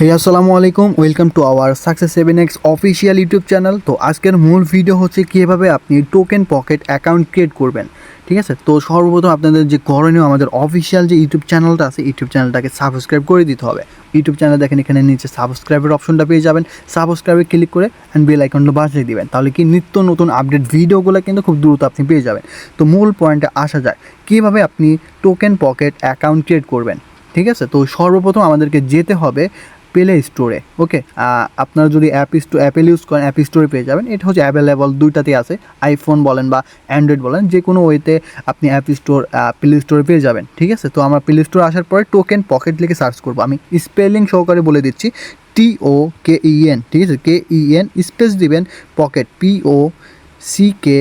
হে আসসালামু আলাইকুম welcome to our success seven X official YouTube channel তো আজকের মূল ভিডিও হচ্ছে কীভাবে আপনি টোকেন পকেট অ্যাকাউন্ট ক্রিয়েট করবেন। ঠিক আছে? তো সর্বপ্রথম আপনাদের যে করণীয় আমাদের অফিসিয়াল যে ইউটিউব চ্যানেলটা আছে ইউটিউব চ্যানেলটাকে সাবস্ক্রাইব করে দিতে হবে। ইউটিউব চ্যানেল দেখেন, এখানে নিচে সাবস্ক্রাইবের অপশনটা পেয়ে যাবেন। সাবস্ক্রাইবে ক্লিক করে অ্যান্ড বেল আইকনটা বাজিয়ে দিবেন। তাহলে কি নিত্য নতুন আপডেট ভিডিওগুলো কিন্তু খুব দ্রুত আপনি পেয়ে যাবেন। তো মূল পয়েন্টে আসা যায় কীভাবে আপনি টোকেন পকেট অ্যাকাউন্ট ক্রিয়েট করবেন। ঠিক আছে? তো সর্বপ্রথম আমাদেরকে যেতে হবে প্লে স্টোরে ওকে আপনারা যদি অ্যাপ স্টোর অ্যাপেল ইউজ করেন অ্যাপ স্টোরে পেয়ে যাবেন। এটা হচ্ছে অ্যাভেলেবল দুইটাতেই আছে আইফোন বলেন বা অ্যান্ড্রয়েড বলেন, যে কোনো ওয়েতে আপনি অ্যাপ স্টোর প্লে স্টোরে পেয়ে যাবেন, ঠিক আছে? তো আমরা প্লে স্টোরে আসার পরে টোকেন পকেট লিখে সার্চ করব। আমি স্পেলিং সহকারে বলে দিচ্ছি টি ও কে ইএন ঠিক আছে? কে ইএন স্পেস দিবেন pocket P O C K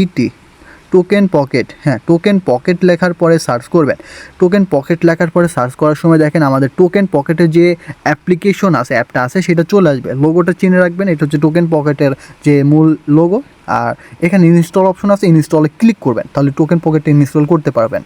E T token pocket হ্যাঁ টোকেন পকেট লেখার পরে সার্চ করবেন। টোকেন পকেট লেখার পরে সার্চ করার সময় দেখেন আমাদের টোকেন পকেটের যে অ্যাপ্লিকেশন আছে অ্যাপটা আছে, সেটা চলে আসবে। লোগোটা চিনে রাখবেন, এটা হচ্ছে টোকেন পকেটের যে মূল লোগো আর এখানে ইনস্টল অপশন আছে ইনস্টলে ক্লিক করবেন, তাহলে টোকেন পকেটটা ইনস্টল করতে পারবেন।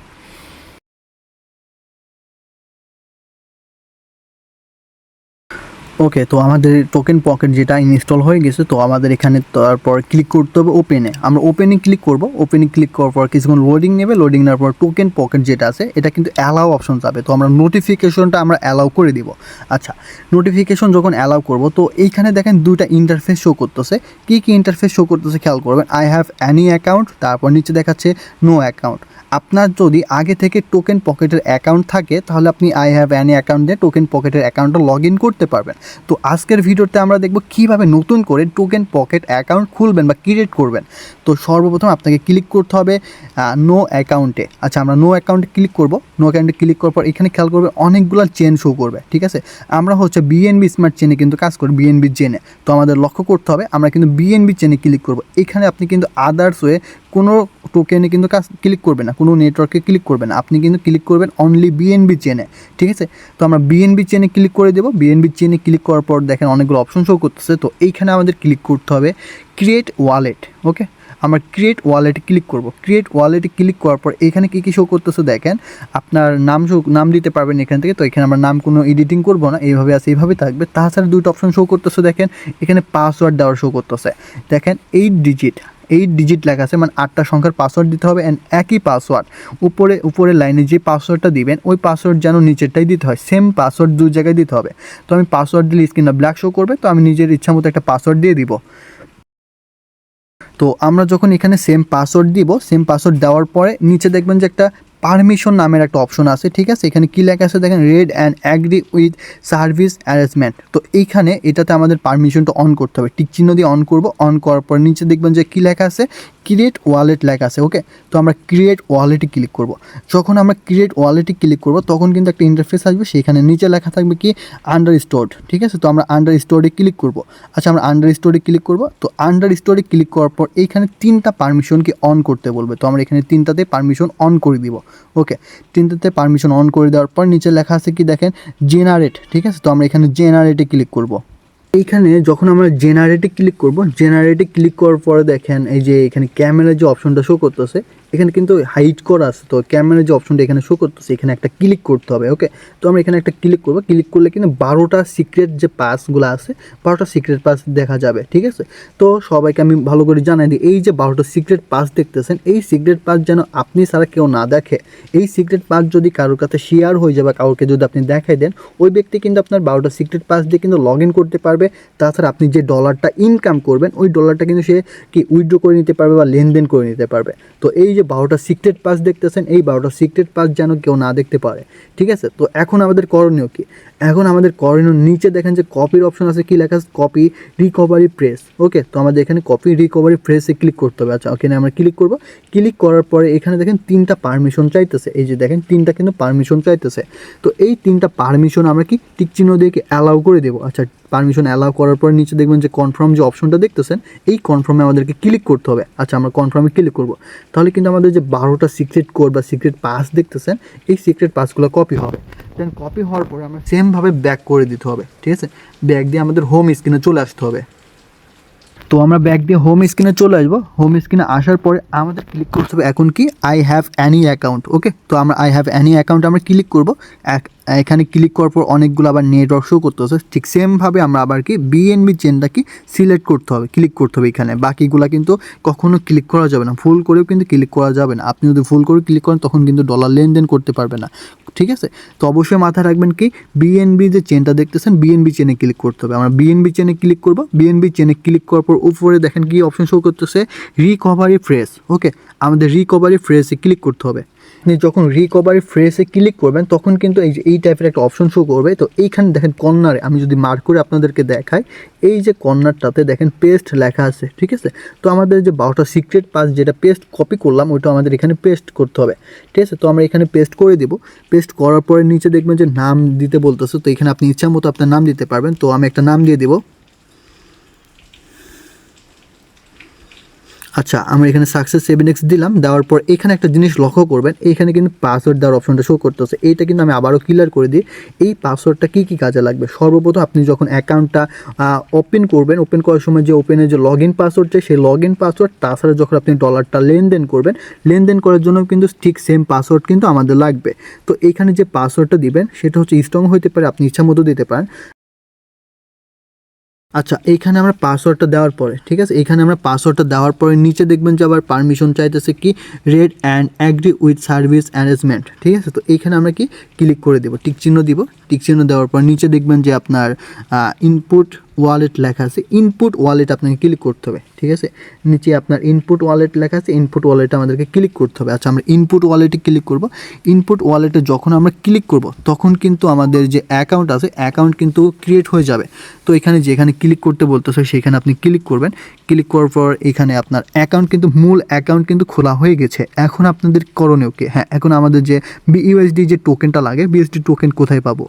ওকে তো আমাদের টোকেন পকেট যেটা ইনস্টল হয়ে গেছে, তো আমাদের এখানে তারপর ক্লিক করতে হবে ওপেনে আমরা ওপেনে ক্লিক করব। ওপেনে ক্লিক করার পর কিছুক্ষণ লোডিং নেবে। লোডিং নেওয়ার পর টোকেন পকেট যেটা আছে, এটা কিন্তু অ্যালাউ অপশন যাবে। তো আমরা নোটিফিকেশনটা আমরা অ্যালাউ করে দিব। আচ্ছা নোটিফিকেশন যখন অ্যালাউ করব, তো এইখানে দেখেন দুইটা ইন্টারফেস শো করতেছে। কী কী ইন্টারফেস শো করতেছে খেয়াল করবেন? আই হ্যাভ অ্যানি অ্যাকাউন্ট তারপর নিচে দেখাচ্ছে নো অ্যাকাউন্ট আপনার যদি আগে থেকে টোকেন পকেটের অ্যাকাউন্ট থাকে, তাহলে আপনি আই হ্যাভ অ্যানি অ্যাকাউন্ট দিয়ে টোকেন পকেটের অ্যাকাউন্টটা লগ ইন করতে পারবেন। তো আজকের ভিডিওতে আমরা দেখব কীভাবে নতুন করে টোকেন পকেট অ্যাকাউন্ট খুলবেন বা ক্রিয়েট করবেন। তো সর্বপ্রথম আপনাকে ক্লিক করতে হবে নো অ্যাকাউন্টে আচ্ছা আমরা নো অ্যাকাউন্টে ক্লিক করব। নো অ্যাকাউন্টে ক্লিক করার পর এখানে খেয়াল করবে অনেকগুলো চেন শো করবে, ঠিক আছে? আমরা হচ্ছে বিএনবি স্মার্ট চেনে কিন্তু কাজ করি বিএনবি চেনে তো আমাদের লক্ষ্য করতে হবে, আমরা কিন্তু বিএনবি চেনে ক্লিক করব। এখানে আপনি কিন্তু আদার্স ওয়ে কোনো টোকেনে কিন্তু কাজ ক্লিক করবে না, কোনো নেটওয়ার্কে ক্লিক করবে না। আপনি কিন্তু ক্লিক করবেন অনলি বিএনবি চেনে ঠিক আছে? তো আমরা বিএনবি চেনে ক্লিক করে দেবো বিএনবি চেনে ক্লিক করার পর দেখেন অনেকগুলো অপশন শো করতেছে, তো এইখানে আমাদের ক্লিক করতে হবে ক্রিয়েট ওয়ালেট ওকে আমরা ক্রিয়েট ওয়ালেটে ক্লিক করব। ক্রিয়েট ওয়ালেটে ক্লিক করার পর এখানে কী কী শো করতেছে দেখেন, আপনার নাম শো নাম দিতে পারবেন এখান থেকে, তো এখানে আমরা নাম কোনো এডিটিং করব না, এইভাবে আছে, এইভাবে থাকবে। তাছাড়া দুটো অপশন শো করতেছে দেখেন, এখানে পাসওয়ার্ড দেওয়ার শো করতেছে। দেখেন এইট ডিজিট এইট ডিজিট লেখা আছে মানে আটটা সংখ্যার পাসওয়ার্ড দিতে হবে অ্যান্ড একই পাসওয়ার্ড উপরে, উপরের লাইনে যে পাসওয়ার্ডটা দিবেন, ওই পাসওয়ার্ড যেন নিচেরটাই দিতে হয় সেম পাসওয়ার্ড দু জায়গায় দিতে হবে। তো আমি পাসওয়ার্ড দিলে স্ক্রিনটা ব্ল্যাক শো করবে, তো আমি নিজের ইচ্ছা মতো একটা পাসওয়ার্ড দিয়ে দিব। তো আমরা যখন এখানে সেম পাসওয়ার্ড দিব সেম পাসওয়ার্ড দেওয়ার পরে নিচে দেখবেন যে একটা পারমিশন নামের একটা অপশন আছে, ঠিক আছে? এখানে কী লেখা আছে দেখেন read and agree with service arrangement তো এইখানে এটাতে আমাদের পারমিশনটা অন করতে হবে। টিক চিহ্ন দিয়ে অন করব। অন করার পর নিচে দেখবেন যে কী লেখা আছে? ক্রিয়েট ওয়ালেট লেখা আছে ওকে তো আমরা ক্রিয়েট ওয়ালেটে ক্লিক করব। যখন আমরা ক্রিয়েট ওয়ালেটে ক্লিক করব, তখন কিন্তু একটা ইন্টারফেস আসবে। সেখানে নিচে লেখা থাকবে কি? আন্ডার স্টোর্ড ঠিক আছে? তো আমরা আন্ডার স্টোরে ক্লিক করব। আচ্ছা আমরা আন্ডার স্টোরে ক্লিক করব। তো আন্ডার স্টোরে ক্লিক করার পর এইখানে তিনটা পারমিশনকে অন করতে বলবে। তো আমরা এখানে তিনটাতে পারমিশন অন করে দিব। ওকে, তিনটাতে পারমিশন অন করে দেওয়ার পর নিচে লেখা আছে কি দেখেন জেনারেট ঠিক আছে? তো আমরা এখানে জেনারেটে ক্লিক করব। এইখানে যখন আমরা জেনারেটে ক্লিক করব জেনারেটে ক্লিক করার পরে দেখেন এই যে এখানে ক্যামেরার যে অপশনটা শো করতেছে এখানে কিন্তু হাইট করা আছে। তো ক্যামেরার যে অপশনটা এখানে শো করতেছে, এখানে একটা ক্লিক করতে হবে ওকে তো আমরা এখানে একটা ক্লিক করব। ক্লিক করলে কিন্তু বারোটা সিক্রেট যে পাসগুলো আছে, বারোটা সিক্রেট পাস দেখা যাবে, ঠিক আছে? তো সবাইকে আমি ভালো করে জানাই দিই, এই যে বারোটা সিক্রেট পাস দেখতেছেন, এই সিক্রেট পাস যেন আপনি ছাড়া কেউ না দেখে, এই সিক্রেট পাস যদি কারোর কাছে শেয়ার হয়ে যাবে কাউকে যদি আপনি দেখাই দেন, ওই ব্যক্তি কিন্তু আপনার বারোটা সিক্রেট পাস দিয়ে কিন্তু লগ ইন করতে পারবে। তাছাড়া আপনি যে ডলারটা ইনকাম করবেন, ওই ডলারটা কিন্তু সে কি উইথড্র করে নিতে পারবে বা লেনদেন করে নিতে পারবে। তো এই যে বারোটা সিক্রেট পাস দেখতেছেন, এই বারোটা সিক্রেট পাস যেন কেউ না দেখতে পারে। ঠিক আছে? তো এখন আমাদের করণীয় কি? এখন আমাদের করণীয় নিচে দেখেন যে কপির অপশন আছে, কি লেখা আছে? কপি রিকভারি প্রেস ওকে তো আমাদের এখানে কপি রিকভারি প্রেসে ক্লিক করতে হবে। আচ্ছা ওখানে আমরা ক্লিক করব। ক্লিক করার পরে এখানে দেখেন তিনটা পারমিশন চাইতেছে। এই যে দেখেন, তিনটা কিন্তু পারমিশন চাইতেছে। তো এই তিনটা পারমিশন আমরা কি? টিক চিহ্ন দিয়ে কি অ্যালাউ করে দেবো? আচ্ছা পারমিশন অ্যালাউ করার পর নিচে দেখবেন যে কনফার্ম যে অপশনটা দেখতেছেন, এই কনফার্মে আমাদেরকে ক্লিক করতে হবে। আচ্ছা আমরা কনফার্মে ক্লিক করব। তাহলে কিন্তু আমাদের যে বারোটা সিক্রেট কোড বা সিক্রেট পাস দেখতেছেন, এই সিক্রেট পাসগুলো কপি হবে। দেন কপি হওয়ার পরে আমরা সেমভাবে ব্যাক করে দিতে হবে, ঠিক আছে? ব্যাক দিয়ে আমাদের হোম স্ক্রিনে চলে আসতে হবে। তো আমরা ব্যাক দিয়ে হোম স্ক্রিনে চলে আসব। হোম স্ক্রিনে আসার পরে আমাদের ক্লিক করতে হবে এখন কি? I have any account okay তো আমরা আই হ্যাভ অ্যানি অ্যাকাউন্ট আমরা ক্লিক করব। এখানে ক্লিক করার পর অনেকগুলো আবার নেটওয়ার্ক শো করতে হচ্ছে। ঠিক সেমভাবে আমরা আবার কি বিএনবি চেনটা কি সিলেক্ট করতে হবে ক্লিক করতে হবে এখানে। বাকিগুলো কিন্তু কখনো ক্লিক করা যাবে না। ফুল করেও কিন্তু ক্লিক করা যাবে না। আপনি যদি ফুল করে ক্লিক করেন, তখন কিন্তু ডলার লেনদেন করতে পারবে না। ঠিক আছে? তো অবশ্যই মাথায় রাখবেন কি বিএনবি যে চেনটা দেখতেছেন বিএনবি চেনে ক্লিক করতে হবে। আমরা বিএনবি চেনে ক্লিক করব। বিএনবি চেনে ক্লিক করার পর উপরে দেখেন কি অপশন শো করতেছে রিকভারি ফ্রেস ওকে আমাদের রিকভারি ফ্রেসে ক্লিক করতে হবে। আপনি যখন রিকভারি ফ্রেসে ক্লিক করবেন, তখন কিন্তু এই এই টাইপের একটা অপশন শো করবে। তো এইখানে দেখেন কর্নারে, আমি যদি মার্ক করে আপনাদেরকে দেখাই, এই যে কর্নারটাতে দেখেন পেস্ট লেখা আছে, ঠিক আছে? তো আমাদের যে বারোটা সিক্রেট পাস যেটা পেস্ট কপি করলাম, ওইটা আমাদের এখানে পেস্ট করতে হবে, ঠিক আছে? তো আমরা এখানে পেস্ট করে দেবো। পেস্ট করার পরে নিচে দেখবেন যে নাম দিতে বলতেছে, তো এখানে আপনি ইচ্ছা মতো আপনার নাম দিতে পারবেন। তো আমি একটা নাম দিয়ে দেবো। আচ্ছা আমরা এখানে সাকসেস সেভেন এক্স দিলাম, দেওয়ার পর এখানে একটা জিনিস লক্ষ্য করবেন, এখানে কিন্তু পাসওয়ার্ড দেওয়ার অপশনটা শো করতেছে। এইটা কিন্তু আমি আবারও ক্লিয়ার করে দিই, এই পাসওয়ার্ডটা কী কী কাজে লাগবে? সর্বপ্রথম আপনি যখন অ্যাকাউন্টটা ওপেন করবেন ওপেন করার সময় যে ওপেনের যে লগ ইন পাসওয়ার্ড চাই, সেই লগ ইন পাসওয়ার্ড তাছাড়া যখন আপনি ডলারটা লেনদেন করবেন, লেনদেন করার জন্য কিন্তু ঠিক সেম পাসওয়ার্ড কিন্তু আমাদের লাগবে। তো এখানে যে পাসওয়ার্ডটা দিবেন, সেটা হচ্ছে স্ট্রং হতে পারে, আপনি ইচ্ছা মতো দিতে পারেন। আচ্ছা এইখানে আমরা পাসওয়ার্ডটা দেওয়ার পরে, ঠিক আছে? এইখানে আমরা পাসওয়ার্ডটা দেওয়ার পরে নিচে দেখবেন যে আবার পারমিশন চাইতেছে কি? Read and agree with service arrangement ঠিক আছে? তো এইখানে আমরা কি? ক্লিক করে দেবো টিকচিহ্ন দিব। টিকচিহ্ন দেওয়ার পর নিচে দেখবেন যে আপনার ইনপুট ওয়ালেট লেখা আছে ইনপুট ওয়ালেট আপনাকে ক্লিক করতে হবে, ঠিক আছে? নিচে আপনার ইনপুট ওয়ালেট লেখা আছে ইনপুট ওয়ালেটে আমাদেরকে ক্লিক করতে হবে। আচ্ছা আমরা ইনপুট ওয়ালেটে ক্লিক করব। ইনপুট ওয়ালেটে যখন আমরা ক্লিক করব, তখন কিন্তু আমাদের যে অ্যাকাউন্ট আছে অ্যাকাউন্ট কিন্তু ক্রিয়েট হয়ে যাবে। তো এখানে যেখানে ক্লিক করতে বলতে বলতেছে, সেখানে আপনি ক্লিক করবেন। ক্লিক করার পর এখানে আপনার অ্যাকাউন্ট কিন্তু, মূল অ্যাকাউন্ট কিন্তু খোলা হয়ে গেছে। এখন আপনাদের করণীয় কি? হ্যাঁ এখন আমাদের যে বিইউএসডি যে টোকেনটা লাগে বিএসডি টোকেন কোথায় পাবো?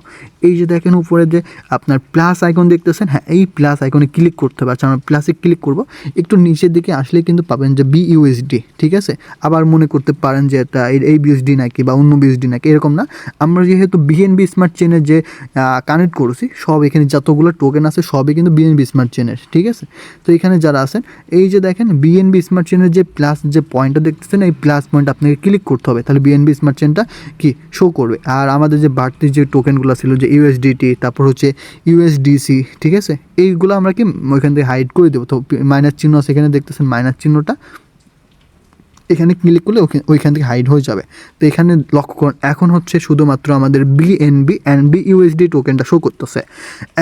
এই যে দেখেন উপরে যে আপনার প্লাস আইকন দেখতেছেন হ্যাঁ এই প্লাস আইকনে ক্লিক করতে হবে। আচ্ছা আমরা প্লাসে ক্লিক করব। একটু নিচের দিকে আসলে কিন্তু পাবেন যে বিইউএসডি ঠিক আছে? আবার মনে করতে পারেন যে এটা এই- এই বিএসডি নাকি বা অন্য বিএসডি নাকি, এরকম না। আমরা যেহেতু বিএনবি স্মার্ট চেনের যে কানেক্ট করেছি, সব এখানে যতগুলো টোকেন আছে, সবই কিন্তু বিএনবি স্মার্ট চেনের ঠিক আছে? তো এখানে যারা আছেন, এই যে দেখেন বিএনবি স্মার্ট চেনের যে প্লাস যে পয়েন্টটা দেখতেছেন, এই প্লাস পয়েন্ট আপনাকে ক্লিক করতে হবে। তাহলে বিএনবি স্মার্ট চেনটা কি? শো করবে। আর আমাদের যে বাড়তি যে টোকেনগুলো ছিল, যে ইউএসডিটি তারপর হচ্ছে ইউএসডিসি ঠিক আছে? এইগুলো আমরা কি ওইখান থেকে হাইড করে দেবো? তো মাইনাস চিহ্ন আছে এখানে, দেখতেছেন মাইনাস চিহ্নটা। এখানে ক্লিক করলে ওইখান থেকে হাইড হয়ে যাবে। তো এখানে লক্ষ্য করুন, এখন হচ্ছে শুধুমাত্র আমাদের বিএনবি অ্যান্ড বিইউএসডি টোকেনটা শো করতেছে।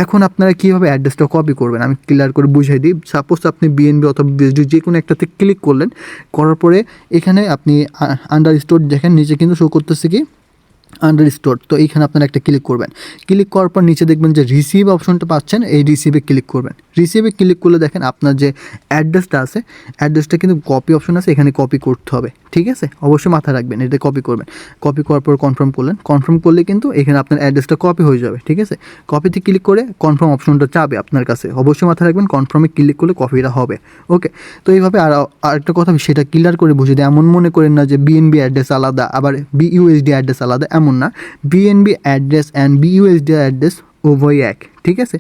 এখন আপনারা কীভাবে অ্যাড্রেসটা কপি করবেন? আমি ক্লিয়ার করে বুঝিয়ে দিই। সাপোজ আপনি বিএনবি অথবা বিএসডি যে কোনো একটাতে ক্লিক করলেন, করার পরে এখানে আপনি আন্ডার স্টোর দেখেন, নিচে কিন্তু শো করতেছে কি? আন্ডার স্টোর তো এইখানে আপনারা একটা ক্লিক করবেন। ক্লিক করার পর নিচে দেখবেন যে রিসিভ অপশনটা পাচ্ছেন, এই রিসিভে ক্লিক করবেন। রিসিভে ক্লিক করলে দেখেন আপনার যে অ্যাড্রেসটা আছে অ্যাড্রেসটা কিন্তু কপি অপশন আছে, এখানে কপি করতে হবে, ঠিক আছে? অবশ্যই মাথায় রাখবেন এটা কপি করবেন। কপি করার পর কনফার্ম করলেন কনফার্ম করলে কিন্তু এখানে আপনার অ্যাড্রেসটা কপি হয়ে যাবে, ঠিক আছে? কপিতে ক্লিক করে কনফার্ম অপশনটা চাবে আপনার কাছে, অবশ্যই মাথায় রাখবেন কনফার্মে ক্লিক করলে কপিটা হবে ওকে তো এইভাবে আর, আরেকটা কথা, সেটা ক্লিয়ার করে বুঝে দিই এমন মনে করেন না যে বিএনবি অ্যাড্রেস আলাদা, আবার বিইউএসডি অ্যাড্রেস আলাদা, এমন না BNB address and BUSD address উভয় এক, ঠিক আছে?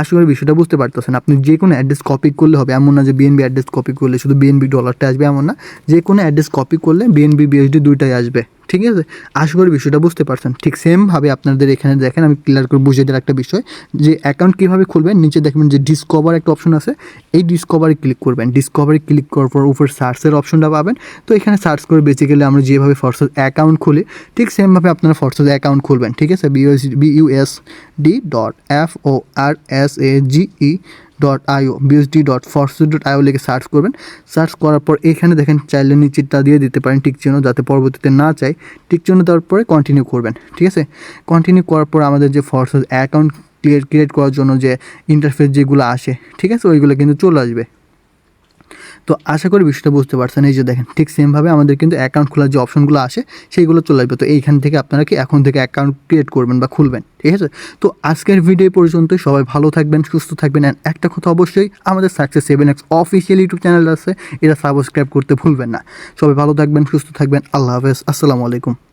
আশা করি বিষয়টা বুঝতে পারতেছেন। আপনি যে কোনো অ্যাড্রেস কপি করলে হবে, এমন না যে বিএনবি অ্যাড্রেস কপি করলে শুধু বিএনবি ডলারটা আসবে, এমন না। যে কোনো অ্যাড্রেস কপি করলে বিএনবি বিএসডি দুইটাই আসবে, ঠিক আছে? আশা করি বিষয়টা বুঝতে পারছেন। ঠিক সেমভাবে আপনাদের এখানে দেখেন, আমি ক্লিয়ার করে বুঝিয়ে দেওয়ার একটা বিষয়, যে অ্যাকাউন্ট কীভাবে খুলবেন, নিচে দেখবেন যে ডিসকভার একটা অপশন আছে। এই ডিসকভারে ক্লিক করবেন। ডিসকভারি ক্লিক করার পর উপর সার্চের অপশনটা পাবেন। তো এখানে সার্চ করে বেসিক্যালি আমরা যেভাবে ফর্সেস অ্যাকাউন্ট খুলি, ঠিক সেমভাবে আপনারা ফর্সেস অ্যাকাউন্ট খুলবেন, ঠিক আছে? BUS BUS D dot F O R S A GE dot IO BSD dot forsea dot IO লিখে সার্চ করবেন। সার্চ করার পর এখানে দেখেন চাইলে নিচেরটা দিয়ে দিতে পারেন টিক চিহ্ন যাতে পরবর্তীতে না চাই। টিক চিহ্ন দেওয়ার পরে কন্টিনিউ করবেন, ঠিক আছে? কন্টিনিউ করার পর আমাদের যে ফরসেস অ্যাকাউন্ট ক্রিয়েট ক্রিয়েট করার জন্য যে ইন্টারফেস যেগুলো আসে, ঠিক আছে? ওইগুলো কিন্তু চলে আসবে। তো আশা করি বিষয়টা বুঝতে পারছেন। এই যে দেখেন, ঠিক সেমভাবে আমাদের কিন্তু অ্যাকাউন্ট খোলার যে অপশনগুলো আসে, সেইগুলো চলে আসবে। তো এইখান থেকে আপনারা কি এখন থেকে অ্যাকাউন্ট ক্রিয়েট করবেন বা খুলবেন, ঠিক আছে? তো আজকের ভিডিও পর্যন্ত সবাই ভালো থাকবেন, সুস্থ থাকবেন। অ্যান্ড একটা কথা অবশ্যই, আমাদের success seven X official YouTube channel আছে। এটা সাবস্ক্রাইব করতে ভুলবেন না। সবাই ভালো থাকবেন, সুস্থ থাকবেন। আল্লাহ হাফেজ। আসসালামু আলাইকুম।